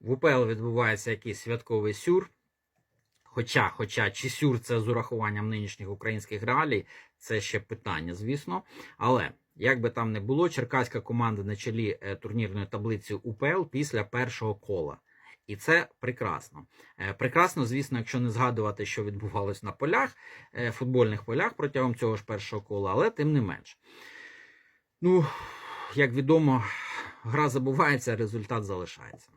в УПЛ відбувається якийсь святковий сюр. Хоча, хоча чи сюр це з урахуванням нинішніх українських реалій, це ще питання, звісно. Але як би там не було, черкаська команда на чолі е, турнірної таблиці УПЛ після першого кола. І це прекрасно. Е, Прекрасно, звісно, якщо не згадувати, що відбувалось на полях, е, футбольних полях протягом цього ж першого кола, але тим не менш. Ну, як відомо, гра забувається, результат залишається.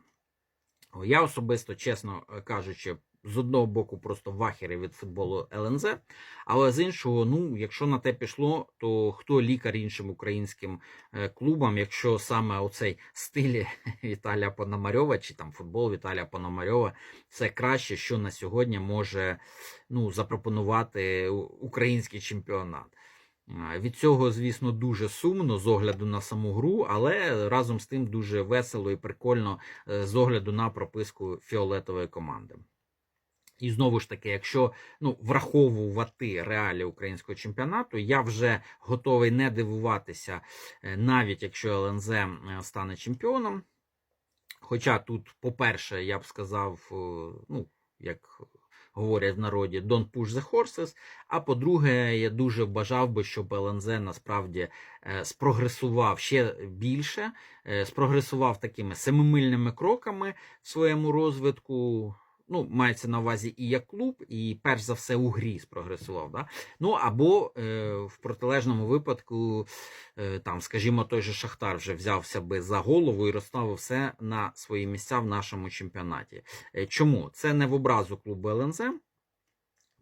Я особисто, чесно е, кажучи, з одного боку просто вахери від футболу ЛНЗ, але з іншого, ну, якщо на те пішло, то хто лікар іншим українським е, клубам, якщо саме оцей стиль Віталія Пономарьова чи там футбол Віталія Пономарьова, це краще, що на сьогодні може ну, запропонувати український чемпіонат. Від цього, звісно, дуже сумно з огляду на саму гру, але разом з тим дуже весело і прикольно е, з огляду на прописку фіолетової команди. І знову ж таки, якщо ну, враховувати реалії українського чемпіонату, я вже готовий не дивуватися, е, навіть якщо ЛНЗ е, стане чемпіоном. Хоча тут, по-перше, я б сказав, ну, як говорять в народі, don't push the horses. А по-друге, я дуже бажав би, щоб ЛНЗ насправді е, спрогресував ще більше, е, спрогресував такими семимильними кроками в своєму розвитку. Ну, мається на увазі і як клуб, і перш за все у грі спрогресував. Да? Ну або е, в протилежному випадку, е, там, скажімо, той же Шахтар вже взявся би за голову і розставив все на свої місця в нашому чемпіонаті. Е, Чому? Це не в образу клубу ЛНЗ.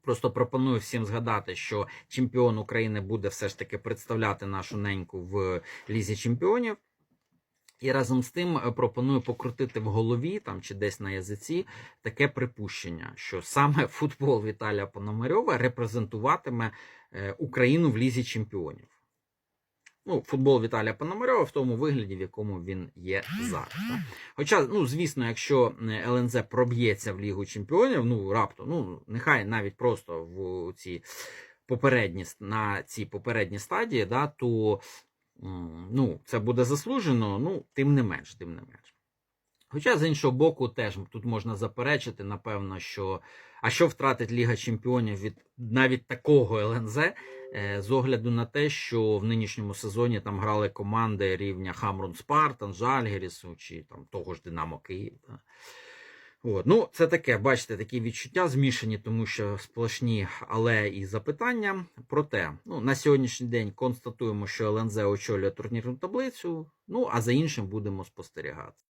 Просто пропоную всім згадати, що чемпіон України буде все ж таки представляти нашу неньку в Лізі Чемпіонів. І разом з тим е, пропоную покрутити в голові там чи десь на язиці таке припущення, що саме футбол Віталія Пономарьова репрезентуватиме е, Україну в Лізі Чемпіонів. Ну, футбол Віталія Пономарьова в тому вигляді, в якому він є зараз. Так? Хоча, ну, звісно, якщо ЛНЗ проб'ється в Лігу Чемпіонів, ну раптом, ну нехай навіть просто в ці попередні на ці попередні стадії, да, то ну, це буде заслужено, ну, тим не менш, тим не менш. Хоча, з іншого боку, теж тут можна заперечити, напевно, що а що втратить Ліга Чемпіонів від навіть такого ЛНЗ, е, з огляду на те, що в нинішньому сезоні там грали команди рівня Хамрун Спартан, Жальгерісу чи там того ж Динамо Київ. да. От. Ну, це таке, бачите, такі відчуття змішані, тому що сплошні але і запитання. Проте, ну, на сьогоднішній день констатуємо, що ЛНЗ очолює турнірну таблицю, ну а за іншим будемо спостерігати.